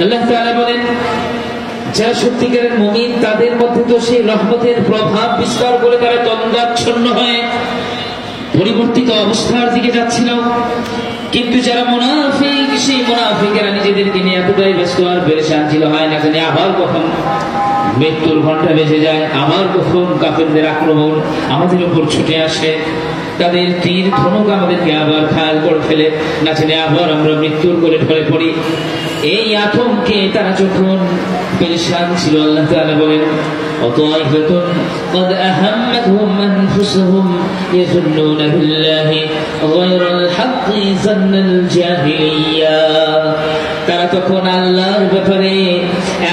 আল্লাহ তাআলা বলেন, যারা সত্যিকারের মুমিন, তাদের মধ্যে তো সেই রহমতের প্রভাব বিস্তার করে তারা তন্দাচ্ছন্ন হয়ে। পরিবর্তিত অবস্থার দিকে যাচ্ছিল। কিন্তু যারা মুনাফিক, সেই মুনাফিকেরা নিজেদেরকে নিয়ে এতটাই ব্যস্ত আর পেরেশান ছিল, হয় না জানি আবার কখন মৃত্যুর ঘণ্টা বেজে যায়, আবার কখন কাফেরদের আক্রমণ আমাদের উপর ছুটে আসে। তাদের তীর ধনুক আমাদেরকে আবার খায়াল করে ফেলে না জানি আবার আমরা মৃত্যুর করে ঢলে পড়ি এই আতঙ্কে তারা যখন পেরেশান ছিল আল্লাহ তাআলা বলেন وطائفة قد أهمتهم أنفسهم يظنون بالله غير الحق ظن الجاهلية তারা তখন আল্লাহর ব্যাপারে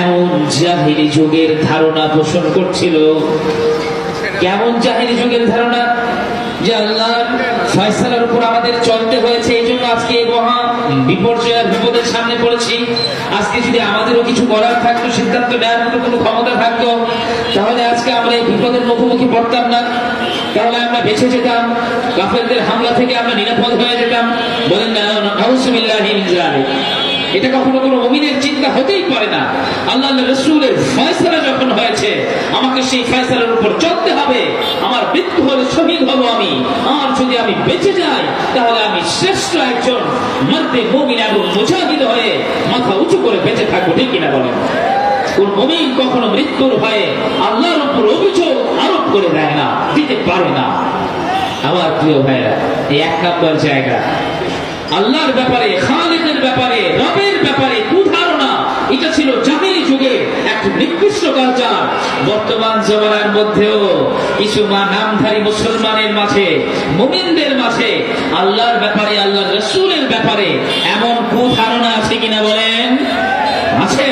এমন জাহিলি যুগের ধারণা পোষণ করছিল কেমন জাহিলি যুগের ধারণা যে আল্লাহ ফয়সালার উপর আমাদের চলতে হয়েছে, এই জন্য আজকে এই মহা বিপর্যয় বিপদের সামনে পড়েছি। আজকে যদি আমাদেরও কিছু করার থাকতো, সিদ্ধান্ত নেওয়ার মতো কোনো ক্ষমতা থাকতো, তাহলে আজকে আমরা এই বিপদের মুখোমুখি পড়তাম না। তাহলে আমরা বেঁচে যেতাম, কাফেরদের হামলা থেকে আমরা নিরাপদ হয়ে যেতাম। বলেন না। এটা কখনো কোনো মুমিনের চিন্তা হতেই পারে না। আল্লাহ রসুলের ফয়সালা যখন হয়েছে, আমাকে সেই ফয়সালার উপর চলতে হবে। আমার মৃত্যু হলে শহীদ হব আমি। আর যদি আমি বেঁচে যাই, তাহলে আমি শ্রেষ্ঠ একজন মধ্যে মুমিন এবং মুজাহিদ হয়ে মাথা উঁচু করে বেঁচে থাকব, ঠিক কিনা বলেন? কোন মুমিন কখনো মৃত্যুর ভয়ে আল্লাহর উপর অভিযোগ আরোপ করে দেয় না, দিতে পারে না। আমার প্রিয় ভাইরা এই এক নম্বর জায়গা আল্লাহর ব্যাপারে খালিদের ব্যাপারে, রবের ব্যাপারে কুধারণা এটা ছিল জাহিলি যুগে এক নিকৃষ্ট কালচার বর্তমান জমানার মধ্যেও কিছু মা নামধারী মুসলমানের মাঝে, মুমিনদের মাঝে আল্লাহর ব্যাপারে আল্লাহ রসুলের ব্যাপারে এমন কুধারণা আছে কিনা বলেন? আছে।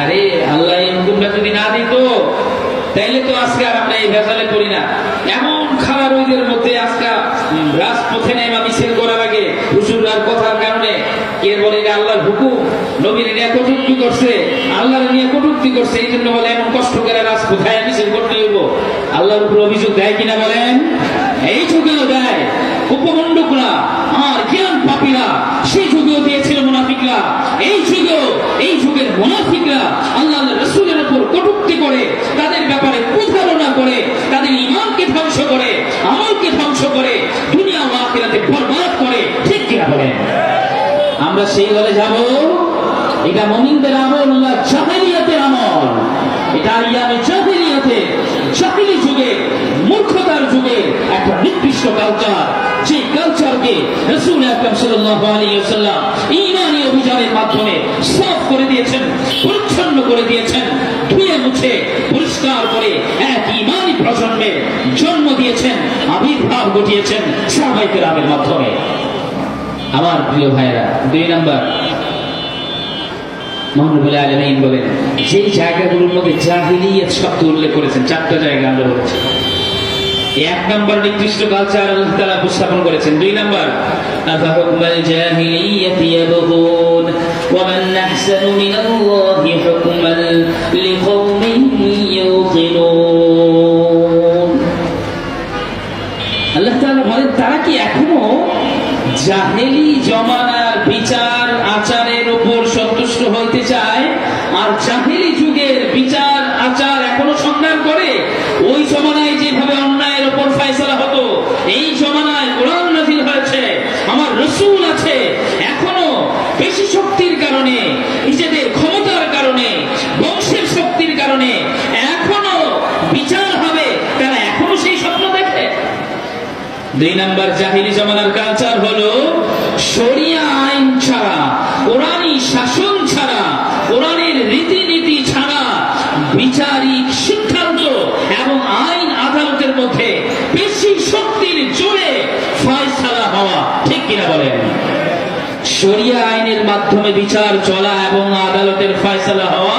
আরে আল্লাহ এই হুকুমটা যদি না দিত, তাইলে তো আজকে আর আমরা এই ভেজালে করি না। এমন খারাপ ওইদের মধ্যে আজকে রাজপথে নেমা মিছিল করার আগে হুজুরার কথার কারণে কে বলে এটা আল্লাহর হুকুম? নবীর নিয়ে কটুক্তি করছে, আল্লাহর নিয়ে কটুক্তি করছে এই জন্য বলে এমন কষ্ট করে রাজপথে মিছিল করতে হইব আল্লাহর উপর অভিযোগ দেয় কিনা বলেন? এই যুগেও দেয়। উপমণ্ডকরা আর জ্ঞান পাপীরা, সেই যুগেও দিয়েছিল মুনাফিকরা। এই যুগেও, এই যুগের মুনাফিকরা আল্লাহ রসুলের উপর কটুক্তি করে, তাদের ব্যাপারে কুধারণা করে, তাদের ইমানকে ধ্বংস করে, আমলকে ধ্বংস ঠিক কিনা বলেন আমরা সেই দলে যাব। এটা মমিনদের আমল না জাহেলিয়াতের আমল। এটা ইয়ামে জাহেলিয়াতে, জাহিলি যুগে, মূর্খতার যুগে একটা নিকৃষ্ট কালচার যে কালচারকে রসুল আকরাম সাল্লাল্লাহু আলাইহি ওয়াসাল্লাম ঈমানি অভিযানের মাধ্যমে সাফ করে দিয়েছেন, পরিচ্ছন্ন করে দিয়েছেন, ধুয়ে মুছে, পরিষ্কার করে এক ঈমানি প্রজন্মের জন্ম দিয়েছেন, আবির্ভাব ঘটিয়েছেন সাহাবায়ে কেরামের মাধ্যমে। আমার প্রিয় ভাইরা দুই নাম্বার। মহানবুল আলমিন বলেন জায়গাগুলোর মধ্যে শব্দ উল্লেখ করেছেন, চারটা জায়গা আমরা বলেছি। এক নম্বর নির্দিষ্ট কালচার আল্লাহ উপস্থাপন করেছেন। দুই নাম্বার আফাহুকমাল ইয়াবগুন ওয়া মান আহসানু মিনাল্লাহি হুকমান ইউকিনুন জাহেলি জমানার বিচার আচারের উপর সন্তুষ্ট হইতে চায় আর জাহেলি যুগের বিচার আচার এখনও সংগ্রাম করে ওই জমানায় যেভাবে অন্যায়ের উপর ফয়সালা হতো এই জমানায় কোরআন নাজিল হয়েছে আমার রসুল আছে এখনও বেশি শক্তির কারণে নিজেদের ক্ষমতার কারণে বংশের শক্তির কারণে এখনও বিচার হবে তারা এখনও সেই স্বপ্ন দেখে দুই নাম্বার জাহিলি জমানার কালচার হলো শরিয়া আইন ছাড়া কোরআনী শাসন ছাড়া, কোরআনের রীতিনীতি ছাড়া, বিচারিক সিদ্ধান্ত এবং আইন আদালতের মধ্যে বেশি শক্তির জোরে ফয়সালা হওয়া, ঠিক কিনা বলেন? শরিয়া আইনের মাধ্যমে বিচার চলা এবং আদালতের ফয়সালা হওয়া,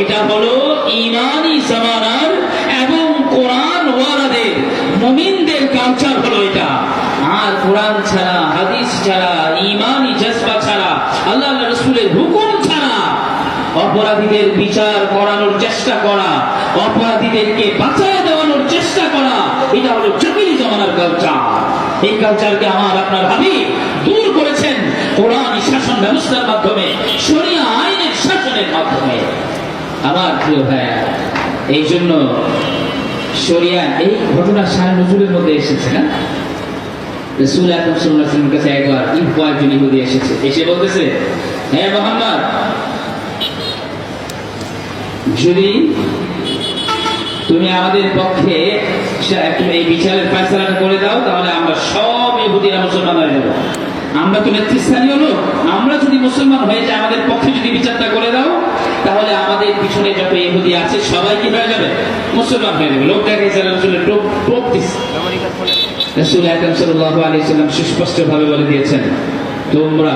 এটা হলো ইমানি জামানার এবং কোরআন ওয়ালাদের মুমিনদের কালচার হলো এটা। আর কোরআন ছাড়া, হাদিস ছাড়া ইমানি জজবা ছাড়া, আল্লাহ রসুলের হুকুম ছাড়া অপরাধীদের বিচার করানোর চেষ্টা করা, অপরাধীদেরকে বাঁচায় দেওয়ানোর চেষ্টা করা, এটা হলো জাহিলি জমানার কালচার এই কালচারকে আমার আপনার হাবিব দূর করেছেন কোরআন শাসন ব্যবস্থার মাধ্যমে সরিয়া আইনের শাসনের মাধ্যমে। আমার প্রিয় ভাইয়া এই জন্য এই ঘটনা মধ্যে এসেছে, না? রসুল সাল্লাল্লাহু কাছে একবার ইহুদি এসেছে, এসে বলতেছে মোহাম্মদ, যদি তুমি আমাদের পক্ষে এই বিচারের ফয়সালাটা করে দাও, তাহলে আমরা সব ইহুদিরা মুসলমান হয়ে যাব। আমরা তো নেতৃস্থানীয় লোক? আমরা যদি মুসলমান হয়ে যাই আমাদের পক্ষে যদি বিচারটা করে দাও তাহলে আমাদের পিছনে যত ইহুদি আছে, সবাই কি হয়ে যাবে? মুসলমান হয়ে যাবে। লোক সাল্লাম সুস্পষ্টভাবে বলে দিয়েছেন, তোমরা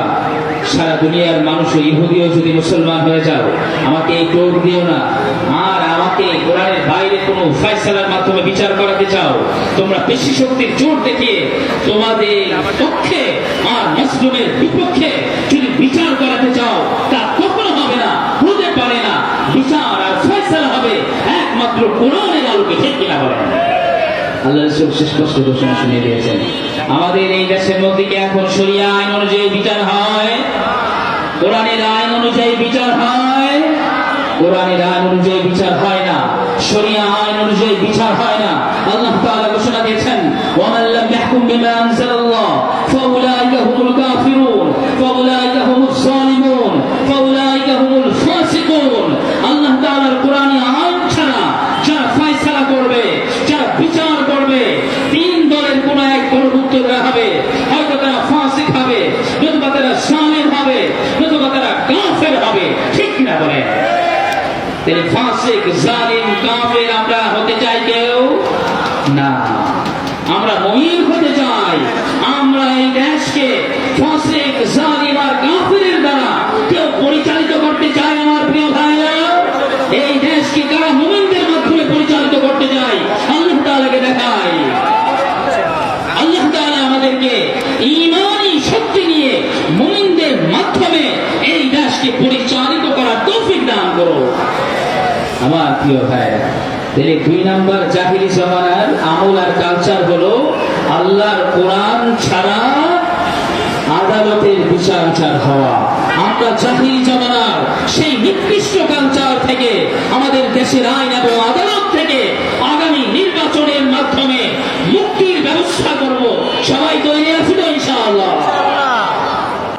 সারা দুনিয়ার মানুষ ইহুদিও যদি মুসলমান হয়ে যাও, আমাকে এই দিও না। আর আমাকে কোরআনের বাইরে কোনো মাধ্যমে বিচার করাতে চাও। তোমরা পেশি শক্তির জোর দেখিয়ে তোমাদের পক্ষে আর মুসলিমের বিপক্ষে যদি বিচার করাতে চাও, তা কখনো হবে না হতে পারে না আমাদের এই দেশের মধ্যে এখন সরিয়া আইন অনুযায়ী বিচার হয়, কোরআনের আইন অনুযায়ী বিচার হয়, কোরআনের আইন অনুযায়ী বিচার হয় না সরিয়া আইন অনুযায়ী বিচার হয় না আল্লাহ তাআলা ঘোষণা দিয়েছেন ওয়ামান লাম ইয়াহকুম বিমা আনজালাল্লাহ ফাউলাইকা হুমুল কাফিরুন ফাউলাইকা হুমুস জালিমুন ফাউলাইকা হুমুল ফাসিকুন আল্লাহ তাআলার কোরআনী আইন ছাড়া যারা ফয়সালা করবে যারা বিচার করবে তিন দলের কোন এক দলভুক্ত দেওয়া হবে হয়তো তারা ফাসিক হবে নতুবা তারা সালেম হবে নতুবা তারা কাফের হবে ঠিক তিনি ফাসিক জালিম কাফের আমরা হতে চাই কেউ না। আমরা মহির প্রিয় হয়। তাহলে দুই নাম্বার জাহিরি জমানার আমল আর কালচার হলো আল্লাহর কোরআন ছাড়া আদালতের বিচার হওয়া। আমরা জাহিরি জমানার সেই নিকৃষ্ট কালচার থেকে আমাদের দেশের আইন